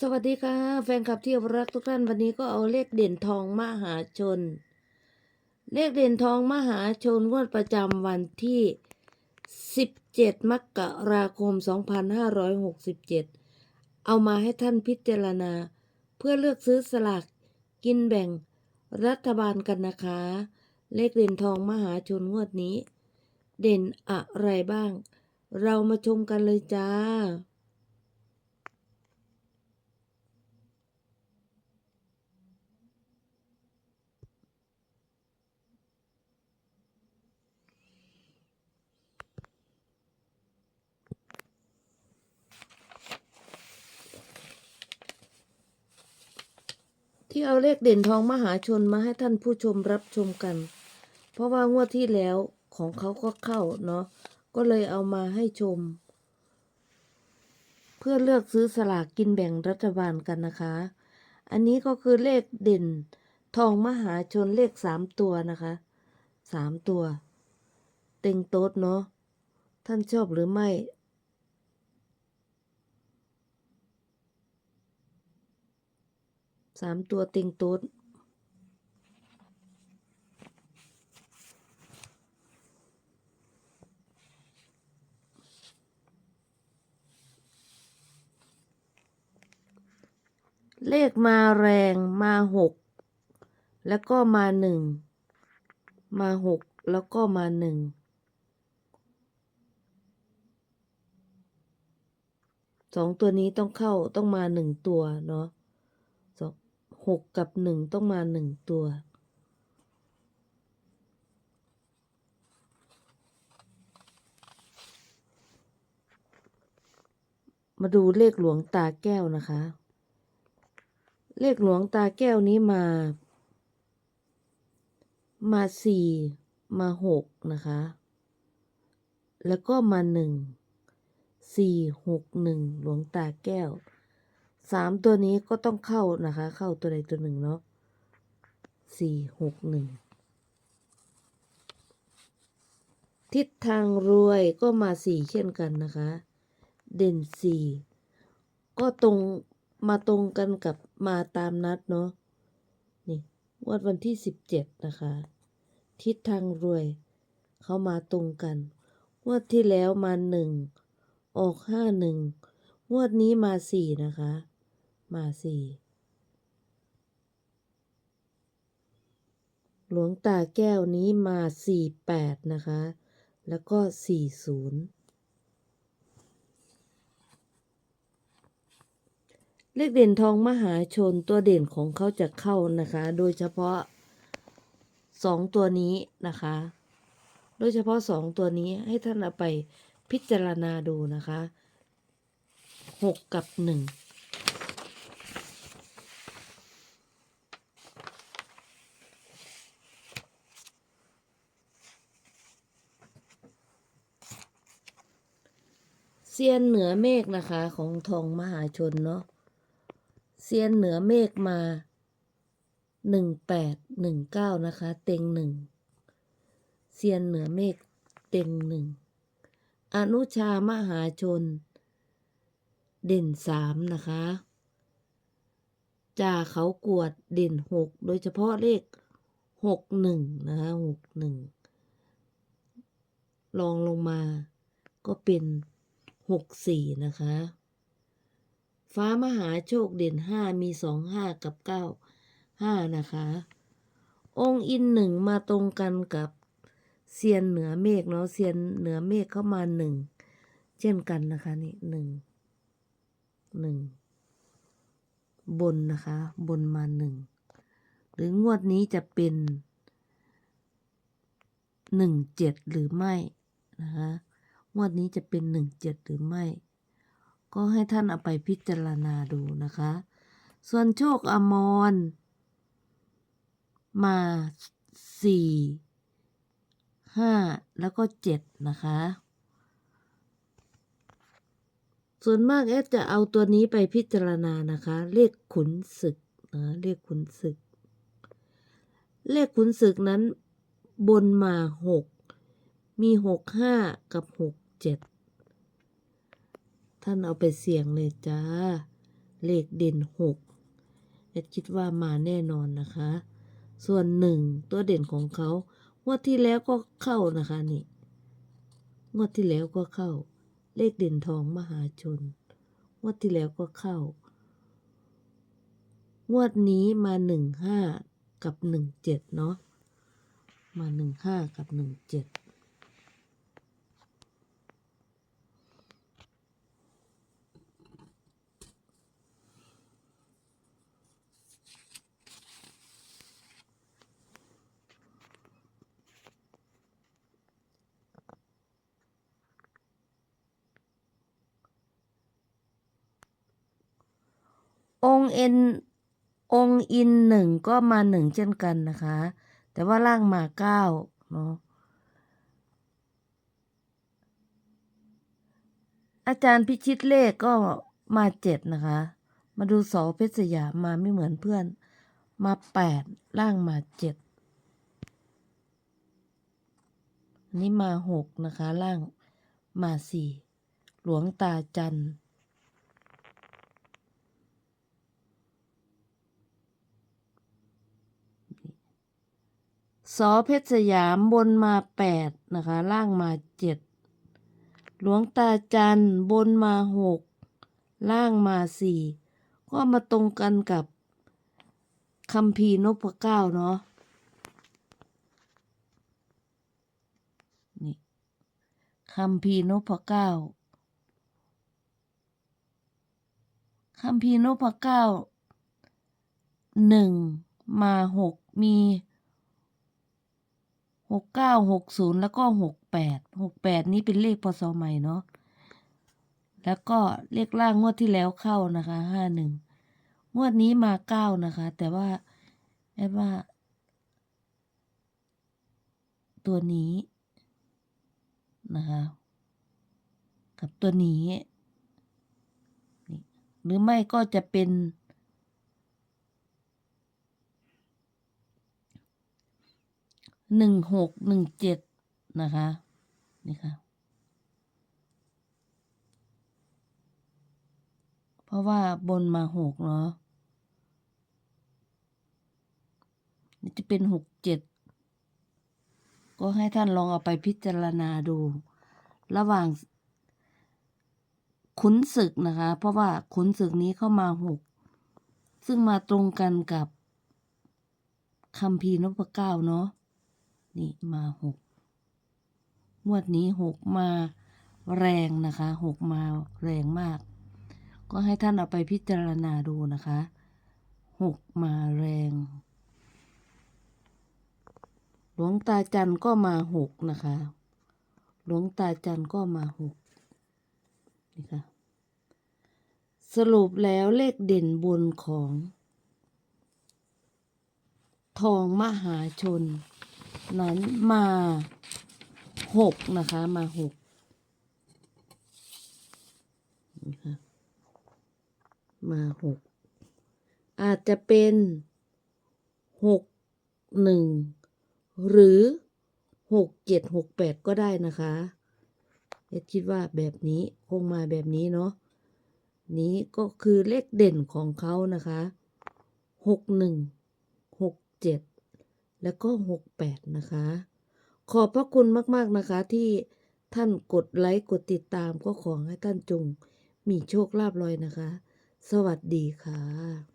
สวัสดีค่ะ แฟนคลับที่รักทุกท่านวันนี้ก็เอาเลขเด่นทองมหาชน เลขเด่นทองมหาชนงวดประจำวันที่ 17 มกราคม 2567 เอามาให้ท่านพิจารณา เพื่อเลือกซื้อสลากกินแบ่งรัฐบาลกันนะคะ เลขเด่นทองมหาชนงวดนี้ เด่นอะไรบ้าง เรามาชมกันเลยจ้า ที่เอาเลขเด่นทองมหาชนมาให้ท่านผู้ชมรับชมกัน เพราะว่างวดที่แล้วของเขาก็เข้าเนาะก็เลยเอามาให้ชม เพื่อเลือกซื้อสลากกินแบ่งรัฐบาลกันนะคะ อันนี้ก็คือเลขเด่น ทองมหาชนเลขสามตัวนะคะสามตัว เต็งโต๊ดเนาะท่านชอบหรือไม่ สามตัวต็งต๊ดเลขมาแรงมาหกแล้วก็มาหนึ่งมาหกแล้วก็มาหนึ่งสองตัวนี้ต้องเข้าต้องมาหนึ่งตัวเนาะ หกกับหนึ่งต้องมาหนึ่งตัว มาดูเลขหลวงตาแก้วนะคะ เลขหลวงตาแก้วนี้มา มาสี่มาหกนะคะ แล้วก็มาหนึ่งสี่หกหนึ่งหลวงตาแก้ว สามตัวนี้ก็ต้องเข้านะคะ เข้าตัวใดตัวหนึ่งเนาะสี่หกหนึ่งทิศทางรวยก็มาสี่เช่นกันนะคะ เด่นสี่ก็ตรงมาตรงกันกับมาตามนัดเนาะนี่งวดวันที่สิบเจ็ดนะคะ ทิศทางรวย เขามาตรงกันงวดที่แล้วมาหนึ่งออกห้าหนึ่งงวดนี้มาสี่นะคะ มาสี่หลวงตาแก้วนี้มาสี่แปดนะคะ แล้วก็สี่ศูนย์เลขเด่นทองมหาชนตัวเด่นของเขาจะเข้านะคะ โดยเฉพาะสองตัวนี้นะคะ โดยเฉพาะสองตัวนี้ให้ท่านเอาไปพิจารณาดูนะคะหกกับหนึ่ง เซียนเหนือเมฆนะคะ ของทองมหาชนเนาะเซียนเหนือเมฆมาหนึ่งแปดหนึ่งเก้านะคะ เต็งหนึ่งเซียนเหนือเมฆเต็งหนึ่งอนุชามหาชน เด่นสามนะคะจ่าเขากวดเด่นหกโดยเฉพาะเลขหกหนึ่งนะคะหกหนึ่งลองลงมาก็เป็น หกสี่นะคะ ฟ้ามหาโชคเด่นห้ามีสองห้ากับเก้าห้านะคะ องค์อินหนึ่งมาตรงกันกับเซียนเหนือเมฆเนาะเซียนเหนือเมฆเข้ามาหนึ่งเช่นกันนะคะนี่หนึ่งหนึ่งบนนะคะ บนมาหนึ่งหรืองวดนี้จะเป็นหนึ่งเจ็ดหรือไม่นะคะ งวดนี้จะเป็นหนึ่งเจ็ดหรือไม่ ก็ให้ท่านเอาไปพิจารณาดูนะคะ ส่วนโชคอมร มาสี่ห้าแล้วก็เจ็ดนะคะ ส่วนมากเอสจะเอาตัวนี้ไปพิจารณานะคะ เลขขุนศึกนะเลขขุนศึก เลขขุนศึกนั้นบนมาหกมีหกห้ากับหก เจ็ดท่านเอาไปเสี่ยงเลยจ้า เลขเด่นหกเอ็ดคิดว่ามาแน่นอนนะคะ ส่วนหนึ่งตัวเด่นของเขางวดที่แล้วก็เข้านะคะนี่งวดที่แล้วก็เข้า เลขเด่นทองมหาชนงวดที่แล้วก็เข้างวดนี้มาหนึ่งห้ากับหนึ่งเจ็ดเนาะมาหนึ่งห้ากับหนึ่งเจ็ด องเอ็นองอินหนึ่งก็มาหนึ่งเช่นกันนะคะ แต่ว่าล่างมาเก้าเนาะอาจารย์พิชิตเลขก็มาเจ็ดนะคะ มาดูสอเพชรสยามมาไม่เหมือนเพื่อน มาแปดล่างมาเจ็ดนนี้มาหกนะคะ ล่างมาสี่หลวงตาจันทร์ สอเพชรสยามบนมาแปดนะคะ ล่างมาเจ็ดหลวงตาจันบนมาหกล่างมาสี่ก็มาตรงกันกับคัมภีนพเก้าเนาะนี่คัมภีนพเก้าคัมภีนพเก้าหนึ่งมาหกมี หกเก้าหกศูนย์แล้วก็หกแปดหกแปดนี้เป็นเลขพศใหม่เนาะแล้วก็เลขล่างงวดที่แล้วเข้านะคะห้าหนึ่งงวดนี้มาเก้านะคะ แต่ว่าแอดว่า ตัวนี้นะคะ กับตัวนี้นี่หรือไม่ก็จะเป็น หนึ่งหกหนึ่งเจ็ดนะคะ นี่ค่ะ เพราะว่าบนมาหกเนาะนี่จะเป็นหกเจ็ดก็ให้ท่านลองเอาไปพิจารณาดู ระหว่างขุนศึกนะคะ เพราะว่าขุนศึกนี้เข้ามาหกซึ่งมาตรงกันกับคัมภีนพเก้าเนาะ นี่มาหกงวดนี้หกมาแรงนะคะหกมาแรงมาก ก็ให้ท่านเอาไปพิจารณาดูนะคะหกมาแรง หลวงตาจันก็มาหกนะคะ หลวงตาจันก็มาหกนี่ค่ะสรุปแล้วเลขเด่นบนของ ทองมหาชน นั้นมาหกนะคะมาหกนะคะมาหกอาจจะเป็นหกหนึ่งหรือหกเจ็ดหกแปดก็ได้นะคะเอ็ดคิดว่าแบบนี้คงมาแบบนี้เนาะนี้ก็คือเลขเด่นของเขานะคะหกหนึ่งหกเจ็ด แล้วก็ 68 นะคะ ขอบพระคุณมากๆนะคะที่ท่านกดไลค์กดติดตามก็ขอให้ท่านจงมีโชคลาภลอยนะคะ สวัสดีค่ะ